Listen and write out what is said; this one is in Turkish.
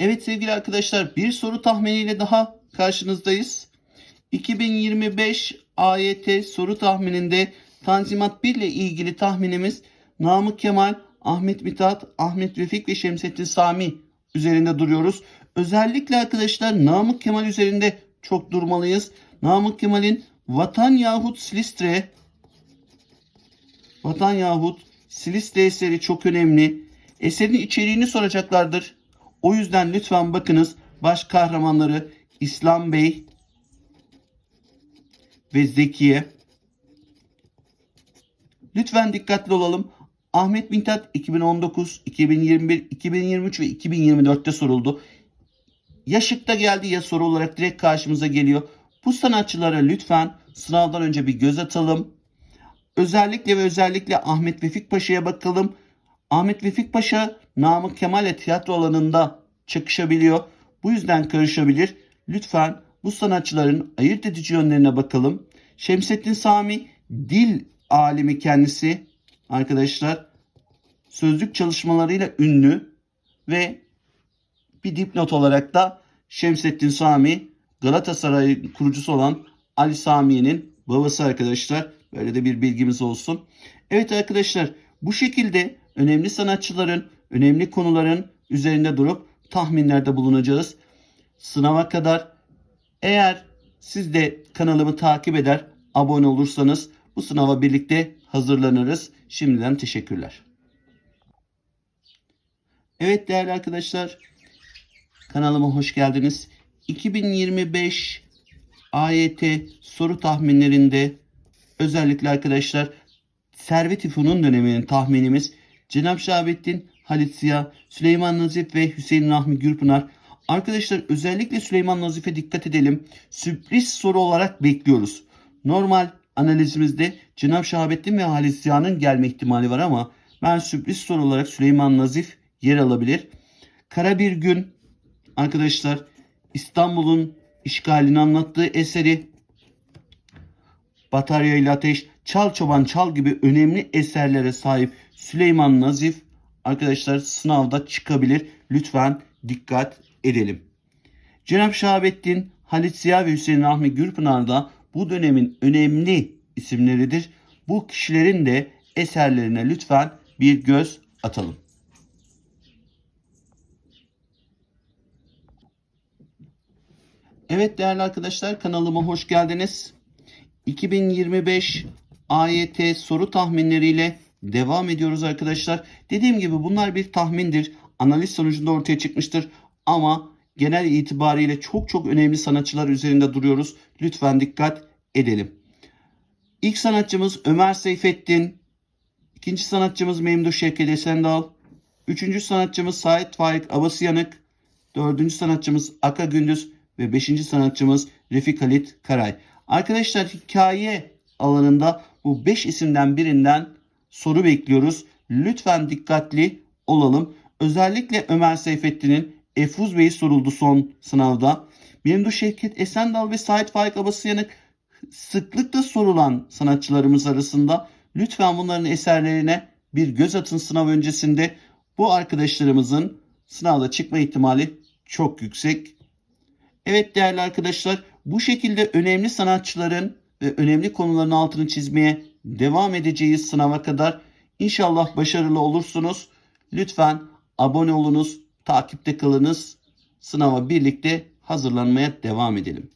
Evet sevgili arkadaşlar bir soru tahminiyle daha karşınızdayız. 2025 AYT soru tahmininde Tanzimat 1 ile ilgili tahminimiz Namık Kemal, Ahmet Mithat, Ahmet Vefik ve Şemsettin Sami üzerinde duruyoruz. Özellikle arkadaşlar Namık Kemal üzerinde çok durmalıyız. Namık Kemal'in Vatan yahut Silistre Vatan yahut Silistre eseri çok önemli. Eserin içeriğini soracaklardır. O yüzden lütfen bakınız baş kahramanları İslam Bey ve Zekiye. Lütfen dikkatli olalım. Ahmet Mithat 2019, 2021, 2023 ve 2024'te soruldu. Ya şıkta geldi ya soru olarak direkt karşımıza geliyor. Bu sanatçılara lütfen sınavdan önce bir göz atalım. Özellikle ve özellikle Ahmet Vefik Paşa'ya bakalım. Ahmet Vefik Paşa Namık Kemal'le tiyatro alanında çakışabiliyor. Bu yüzden karışabilir. Lütfen bu sanatçıların ayırt edici yönlerine bakalım. Şemsettin Sami dil alimi kendisi arkadaşlar. Sözlük çalışmalarıyla ünlü ve bir dipnot olarak da Şemsettin Sami Galatasaray kurucusu olan Ali Sami'nin babası arkadaşlar. Böyle de bir bilgimiz olsun. Evet arkadaşlar bu şekilde önemli sanatçıların, önemli konuların üzerinde durup tahminlerde bulunacağız. Sınava kadar eğer siz de kanalımı takip eder, abone olursanız bu sınava birlikte hazırlanırız. Şimdiden teşekkürler. Evet değerli arkadaşlar kanalıma hoş geldiniz. 2025 AYT soru tahminlerinde özellikle arkadaşlar Servet İfun'un döneminin tahminimiz Cenab-ı Şahabettin, Halit Ziya, Süleyman Nazif ve Hüseyin Rahmi Gürpınar. Arkadaşlar özellikle Süleyman Nazif'e dikkat edelim. Sürpriz soru olarak bekliyoruz. Normal analizimizde Cenab-ı Şahabettin ve Halit Ziya'nın gelme ihtimali var ama ben sürpriz soru olarak Süleyman Nazif yer alabilir. Kara bir gün arkadaşlar İstanbul'un işgalini anlattığı eseri Batarya ile Ateş, Çal Çoban Çal gibi önemli eserlere sahip Süleyman Nazif arkadaşlar sınavda çıkabilir. Lütfen dikkat edelim. Cenab-ı Şahabettin, Halit Ziya ve Hüseyin Rahmi Gürpınar da bu dönemin önemli isimleridir. Bu kişilerin de eserlerine lütfen bir göz atalım. Evet değerli arkadaşlar kanalıma hoş geldiniz. 2025 AYT soru tahminleriyle devam ediyoruz arkadaşlar. Dediğim gibi bunlar bir tahmindir. Analiz sonucunda ortaya çıkmıştır. Ama genel itibariyle çok çok önemli sanatçılar üzerinde duruyoruz. Lütfen dikkat edelim. İlk sanatçımız Ömer Seyfettin. İkinci sanatçımız Memduh Şevket Esendal. Üçüncü sanatçımız Sait Faik Abasıyanık. Dördüncü sanatçımız Aka Gündüz ve beşinci sanatçımız Refik Halit Karay. Arkadaşlar hikaye alanında bu 5 isimden birinden soru bekliyoruz. Lütfen dikkatli olalım. Özellikle Ömer Seyfettin'in Efruz Bey'i soruldu son sınavda. Memduh Şevket Esendal ve Sait Faik Abasıyanık sıklıkla sorulan sanatçılarımız arasında. Lütfen bunların eserlerine bir göz atın sınav öncesinde. Bu arkadaşlarımızın sınavda çıkma ihtimali çok yüksek. Evet değerli arkadaşlar bu şekilde önemli sanatçıların önemli konuların altını çizmeye devam edeceğiz sınava kadar. İnşallah başarılı olursunuz. Lütfen abone olunuz, takipte kalınız. Sınava birlikte hazırlanmaya devam edelim.